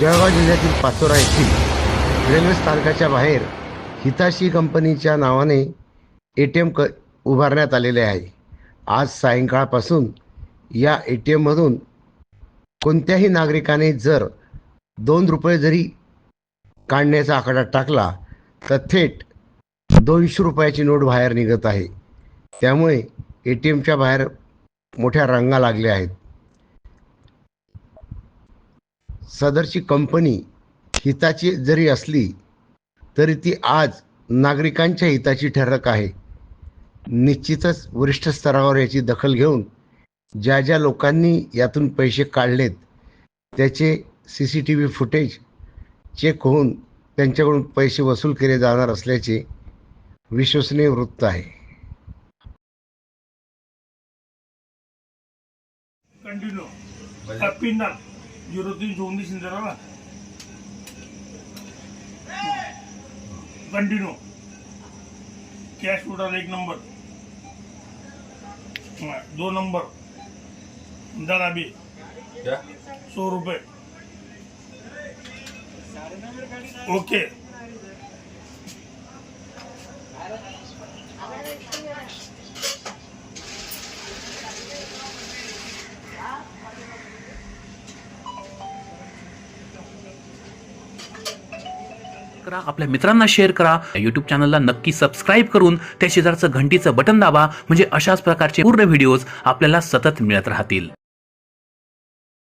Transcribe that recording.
जळगाव जिल्ह्यातील पाचोरा येथील रेल्वे स्थानकाच्या बाहेर हिताशी कंपनीच्या नावाने ए टी एम क उभारण्यात आलेले आहे. आज सायंकाळपासून या ए टी एममधून कोणत्याही नागरिकाने जर दोन रुपये जरी काढण्याचा आकडा टाकला तर थेट दोनशे रुपयाची नोट बाहेर निघत आहे. त्यामुळे ए टी एमच्या बाहेर मोठ्या रांगा लागल्या आहेत. सदरची कंपनी हिताची जरी असली तरी ती आज नागरिकांच्या हिताची ठरक आहे. निश्चितच वरिष्ठ स्तरावर याची दखल घेऊन ज्या ज्या लोकांनी यातून पैसे काढलेत त्याचे C C T V footage check होऊन त्यांच्याकडून पैसे वसूल केले जाणार असल्याचे विश्वसनीय वृत्त आहे. कंटिन्यू तीन चोवीस इंदरा ना कंटिन्यू. कॅश टोटल एक नंबर दो नंबर दादा बी सौ रुपये. ओके. करा आपल्या मित्रांना शेअर करा युट्यूब चॅनलला नक्की सबस्क्राईब करून त्या शेजारचं घंटीचं बटन दाबा म्हणजे अशाच प्रकारचे पूर्ण व्हिडिओज आपल्याला सतत मिळत राहतील.